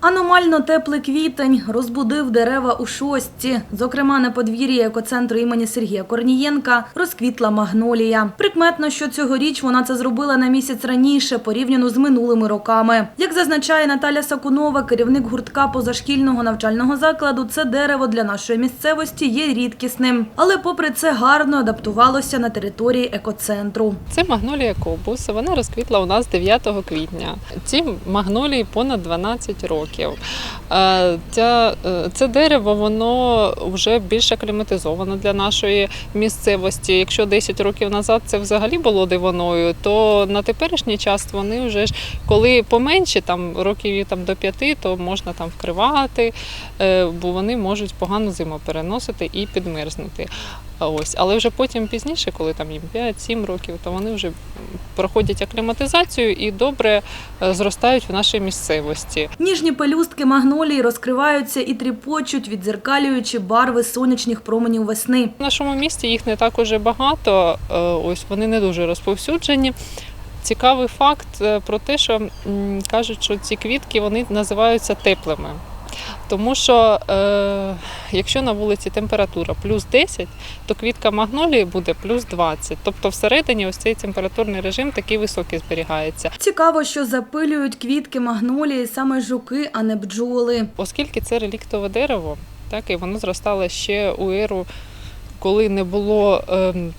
Аномально теплий квітень розбудив дерева у шостці. Зокрема, на подвір'ї екоцентру імені Сергія Корнієнка розквітла магнолія. Прикметно, що цьогоріч вона це зробила на місяць раніше, порівняно з минулими роками. Як зазначає Наталя Сакунова, керівник гуртка позашкільного навчального закладу, це дерево для нашої місцевості є рідкісним. Але попри це гарно адаптувалося на території екоцентру. Це магнолія кобус. Вона розквітла у нас 9 квітня. Ці магнолії понад 12 років. Е, Ця, е, це дерево воно вже більш акліматизовано для нашої місцевості. Якщо 10 років назад це взагалі було дивоною, то на теперішній час вони вже ж коли поменше, там років там до 5, то можна там вкривати, е, бо вони можуть погану зиму переносити і підмерзнути. Ось, але вже потім пізніше, коли там їм 5-7 років, то вони вже проходять акліматизацію і добре е, зростають в нашій місцевості. Ніжні пелюстки магнолії розкриваються і тріпочуть, віддзеркалюючи барви сонячних променів весни. В нашому місті їх не так уже багато, е, ось вони не дуже розповсюджені. Цікавий факт е, про те, що кажуть, що ці квітки вони називаються теплими. Тому що е, якщо на вулиці температура плюс 10, то квітка магнолії буде плюс 20. Тобто всередині ось цей температурний режим такий високий зберігається. Цікаво, що запилюють квітки магнолії саме жуки, а не бджоли. Оскільки це реліктове дерево, так і воно зростало ще у еру, коли не було ем,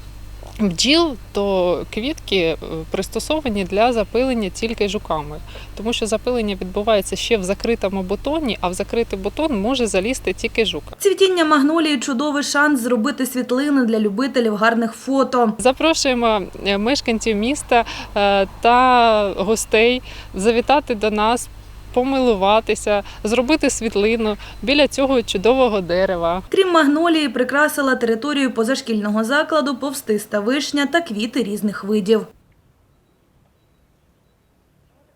бджіл, то квітки е, пристосовані для запилення тільки жуками, тому що запилення відбувається ще в закритому бутоні, а в закритий бутон може залізти тільки жук. Цвітіння магнолії чудовий шанс зробити світлини для любителів гарних фото. Запрошуємо е, мешканців міста е, та гостей завітати до нас. Помилуватися, зробити світлину біля цього чудового дерева. Крім магнолії, прикрасила територію позашкільного закладу повстиста вишня та квіти різних видів.